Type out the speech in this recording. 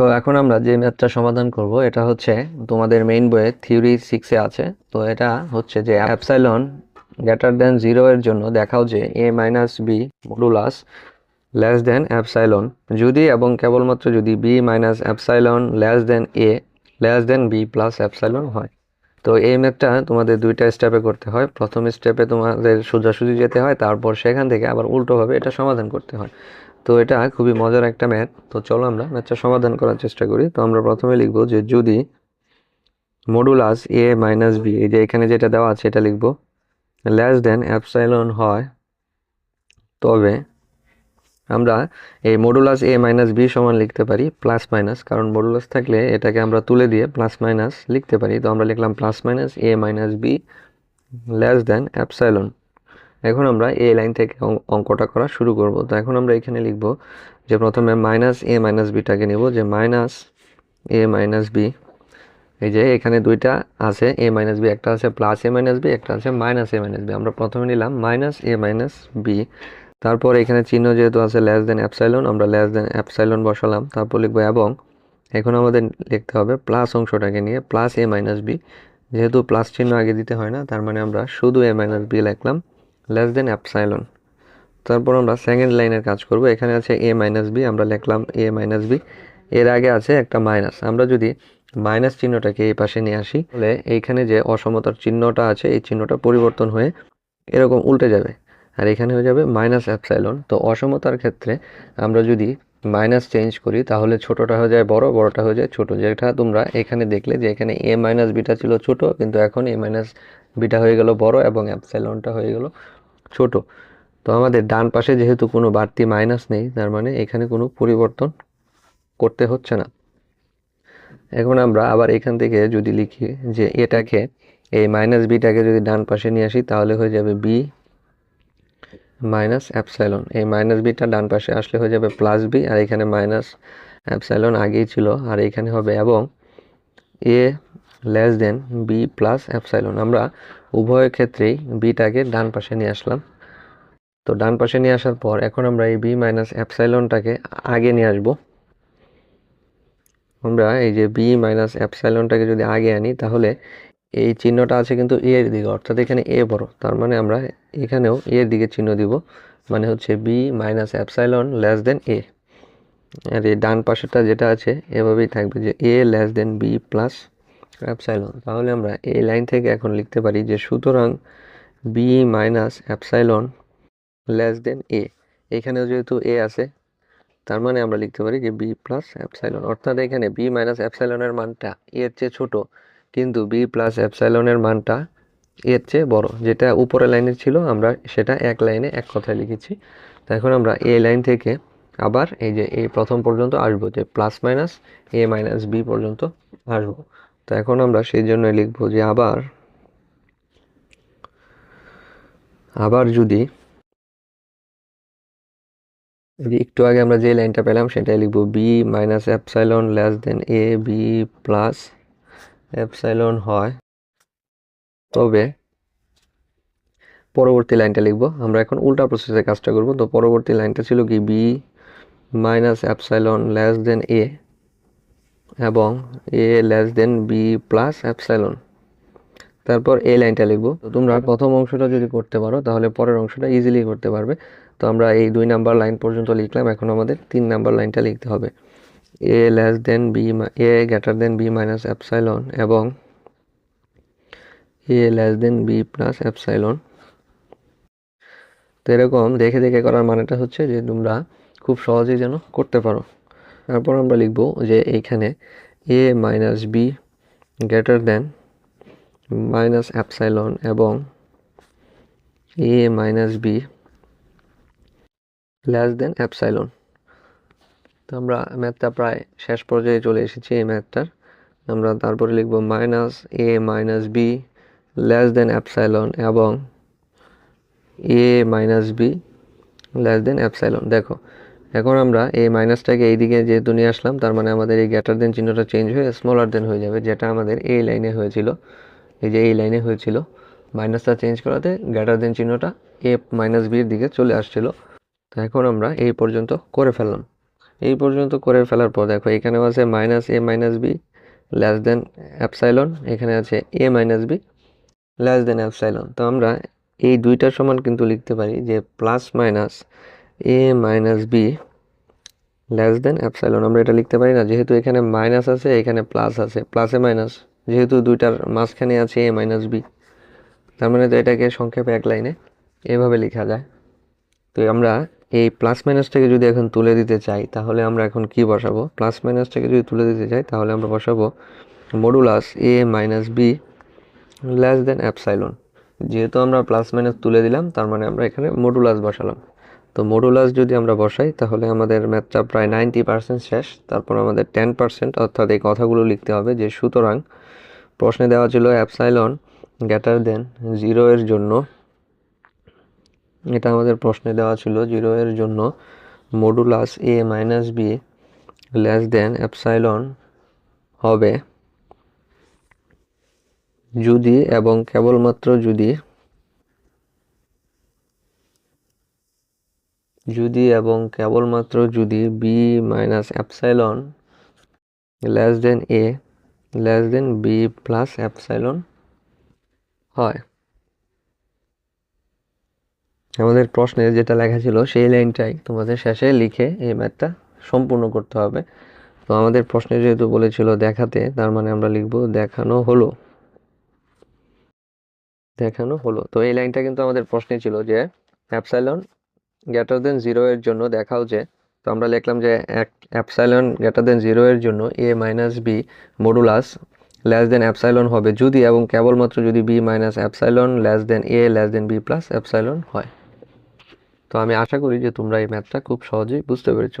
তো এখন আমরা যে ম্যাথটা সমাধান করব, এটা হচ্ছে তোমাদের মেইন বইয়ে থিওরি সিক্সে আছে। তো এটা হচ্ছে যে অ্যাপসাইলন গ্রেটার দেন জিরো এর জন্য দেখাও যে A minus B modulus less than epsilon যদি এবং কেবলমাত্র যদি B minus epsilon less than A less than B plus epsilon হয়। তো এই ম্যাথটা তোমাদের দুইটা স্টেপে করতে হয়। প্রথম স্টেপে তোমাদের সোজাসুজি যেতে হয়, তারপর সেখান থেকে আবার উল্টোভাবে এটা সমাধান করতে হয়। তো এটা খুবই মজার একটা ম্যাথ তো চলো আমরা ম্যাথটা সমাধান করার চেষ্টা করি। তো আমরা প্রথমে লিখব যে যদি মডুলাস এ মাইনাস বি এই যে এখানে যেটা দেওয়া আছে এটা লিখব লেস দেন অ্যাপসাইলন হয়, তবে আমরা এই মডুলাস এ মাইনাস বি সমান লিখতে পারি প্লাস মাইনাস কারণ মডুলাস থাকলে এটাকে আমরা তুলে দিয়ে প্লাস মাইনাস লিখতে পারি। তো আমরা লিখলাম plus minus A minus B less than epsilon এখন আমরা এ লাইন থেকে অঙ্কটা করা শুরু করব। তো এখন আমরা এখানে লিখব যে প্রথমে মাইনাস এ মাইনাস বিটাকে নেব, যে মাইনাস এ মাইনাস বি এই যে এখানে দুইটা আছে এ মাইনাস বি একটা আছে প্লাস এ মাইনাস বি একটা আছে মাইনাস এ মাইনাস বি আমরা প্রথমে নিলাম মাইনাস এ মাইনাস বি তারপর এখানে চিহ্ন যেহেতু আছে লেস দেন অ্যাপসাইলন আমরা লেস দেন অ্যাপসাইলন বসালাম, তারপর লিখব এবং এখন আমাদের লিখতে হবে প্লাস অংশটাকে নিয়ে প্লাস এ মাইনাস বি যেহেতু প্লাস চিহ্ন আগে দিতে হয় না, তার মানে আমরা শুধু এ মাইনাস বি লিখলাম লেস দেন অ্যাপসাইলন তারপর আমরা সেকেন্ড লাইনের কাজ করব, এখানে আছে এ মাইনাস বি আমরা লিখলাম এ মাইনাস বি এর আগে আছে একটা মাইনাস আমরা যদি মাইনাস চিহ্নটাকে এই পাশে নিয়ে আসি, তাহলে এইখানে যে অসমতার চিহ্নটা আছে, এই চিহ্নটা পরিবর্তন হয়ে এরকম উল্টে যাবে। আর এখানে হয়ে যাবে মাইনাস অ্যাপসাইলন তো অসমতার ক্ষেত্রে আমরা যদি মাইনাস চেঞ্জ করি, তাহলে ছোটটা হয়ে যায় বড়, বড়টা হয়ে যায় ছোট। যেটা তোমরা এখানে দেখলে যে এখানে এ মাইনাস বিটা ছিল ছোট, কিন্তু এখন এ মাইনাস বিটা হয়ে গেল বড় এবং অ্যাপসাইলনটা হয়ে গেল ছোট। তো আমাদের ডান পাশে যেহেতু কোনো বাড়তি মাইনাস নেই, তার মানে এখানে কোনো পরিবর্তন করতে হচ্ছে না। এখন আমরা আবার এখান থেকে যদি লিখি যে এটাকে, এই মাইনাস বিটাকে যদি ডান পাশে নিয়ে আসি, তাহলে হয়ে যাবে বি মাইনাস অ্যাপসাইলন এই মাইনাস বিটা ডান পাশে আসলে হয়ে যাবে প্লাস বি আর এখানে মাইনাস অ্যাপসাইলন আগেই ছিল, আর এখানে হবে এবং A less than B plus epsilon আমরা উভয় ক্ষেত্রেই বিটাকে ডান পাশে নিয়ে আসলাম। তো ডান পাশে নিয়ে আসার পর এখন আমরা এই বি মাইনাস অ্যাপসাইলনটাকে আগে নিয়ে আসব। আমরা এই যে বি মাইনাস অ্যাপসাইলনটাকে যদি আগে আনি, তাহলে এই চিহ্নটা আছে কিন্তু এ এর দিকে, অর্থাৎ এখানে এ বড়। তার মানে আমরা এখানেও এ এর দিকে চিহ্ন দিব মানে হচ্ছে B minus epsilon less than A. আর এই ডান পাশেরটা যেটা আছে, এভাবেই থাকবে যে A less than B plus epsilon তাহলে আমরা এই লাইন থেকে এখন লিখতে পারি যে সুতরাং B minus epsilon less than A. এখানেও যেহেতু এ আছে, তার মানে আমরা লিখতে পারি যে বি প্লাস অ্যাপসাইলন অর্থাৎ এখানে বি মাইনাস অ্যাপসাইলনের মানটা এর চেয়ে ছোট। কিন্তু বি প্লাস অ্যাপসাইলনের মানটা এর চেয়ে বড়। যেটা উপরের লাইনে ছিল, আমরা সেটা এক লাইনে এক কথায় লিখেছি। তো এখন আমরা এই লাইন থেকে আবার এই যে এই প্রথম পর্যন্ত আসব, যে plus minus A minus B পর্যন্ত আসব। তো এখন আমরা সেই জন্য লিখব যে আবার আবার যদি একটু আগে আমরা যে লাইনটা পেলাম, সেটাই লিখব B minus epsilon less than A B plus epsilon হয়। তবে পরবর্তী লাইনটা লিখব। আমরা এখন উল্টা প্রসেসে কাজটা করব। তো পরবর্তী লাইনটা ছিল কি? B minus epsilon less than A এবং A less than B plus epsilon তারপর এই লাইনটা লিখব। তো তোমরা প্রথম অংশটা যদি করতে পারো, তাহলে পরের অংশটা ইজিলি করতে পারবে। তো আমরা এই দুই নাম্বার লাইন পর্যন্ত লিখলাম। এখন আমাদের তিন নাম্বার লাইনটা লিখতে হবে। A less than B A greater than B minus epsilon এবং A less than B plus epsilon তো এরকম দেখে দেখে করার মানেটা হচ্ছে যে তোমরা খুব সহজেই যেন করতে পারো। তারপর আমরা লিখব যে এইখানে A minus B greater than minus epsilon এবং A minus B less than epsilon তো আমরা ম্যাথটা প্রায় শেষ পর্যায়ে চলে এসেছি এই ম্যাথটার আমরা তারপরে লিখব minus A minus B less than epsilon এবং A minus B less than epsilon দেখো, এখন আমরা এই মাইনাসটাকে এইদিকে যেহেতু নিয়ে আসলাম, তার মানে আমাদের এই গ্যাটার দেন চিহ্নটা চেঞ্জ হয়ে স্মলার দেন হয়ে যাবে, যেটা আমাদের এই লাইনে হয়েছিল। এই যে এই লাইনে হয়েছিল মাইনাসটা চেঞ্জ করাতে গ্যাটার দেন চিহ্নটা এ মাইনাস বির দিকে চলে আসছিল। তো এখন আমরা এই পর্যন্ত করে ফেললাম। এই পর্যন্ত করে ফেলার পর দেখো, এখানেও আছে minus A minus B less than epsilon এখানে আছে A minus B less than epsilon তো আমরা এই দুইটার সমান কিন্তু লিখতে পারি যে plus minus A minus B less than epsilon আমরা এটা লিখতে পারি না, যেহেতু এখানে মাইনাস আছে, এখানে প্লাস আছে। প্লাসে মাইনাস যেহেতু দুইটার মাঝখানে আছে এ মাইনাস বি তার মানে তো এটাকে সংক্ষেপে এক লাইনে এভাবে লেখা যায়। তো আমরা এই প্লাস মাইনাসটাকে যদি এখন তুলে দিতে চাই, তাহলে আমরা এখন কি বসাবো? প্লাস মাইনাসটাকে যদি তুলে দিতে চাই, তাহলে আমরা বসাবো modulus A minus B less than epsilon যেহেতু আমরা প্লাস মাইনাস তুলে দিলাম, তার মানে আমরা এখানে মডুলাস বসালাম। তো মডুলাস যদি আমরা বসাই, তাহলে আমাদের ম্যাথটা প্রায় নাইনটি পার্সেন্ট শেষ, তারপর আমাদের টেন পার্সেন্ট অর্থাৎ এই কথাগুলো লিখতে হবে যে সুতরাং প্রশ্নে দেওয়া ছিল অ্যাপসাইলন গ্যাটার দেন জিরো এর জন্য এটা আমাদের প্রশ্নে দেওয়া ছিল জিরো এর জন্য modulus A minus B less than epsilon হবে যদি এবং কেবলমাত্র যদি যদি এবং কেবলমাত্র যদি B minus epsilon less than A less than B plus epsilon হয়। আমাদের প্রশ্নে যেটা লেখা ছিল, সেই লাইনটাই তোমাদের শেষে লিখে এই ম্যাথটা সম্পূর্ণ করতে হবে। তো আমাদের প্রশ্নে যেহেতু বলেছিল দেখাতে, তার মানে আমরা লিখব দেখানো হলো। দেখানো হলো। তো এই লাইনটা কিন্তু আমাদের প্রশ্নে ছিল যে, অ্যাপসাইলন গ্রেটার দেন জিরো এর জন্য দেখাও যে, তো আমরা লিখলাম যে অ্যাপসাইলন গ্রেটার দেন জিরো এর জন্য A minus B modulus less than epsilon হবে যদি এবং কেবলমাত্র যদি B minus epsilon less than A less than B plus epsilon হয়। তো আমি আশা করি যে তোমরা এই ম্যাথটা খুব সহজেই বুঝতে পেরেছ।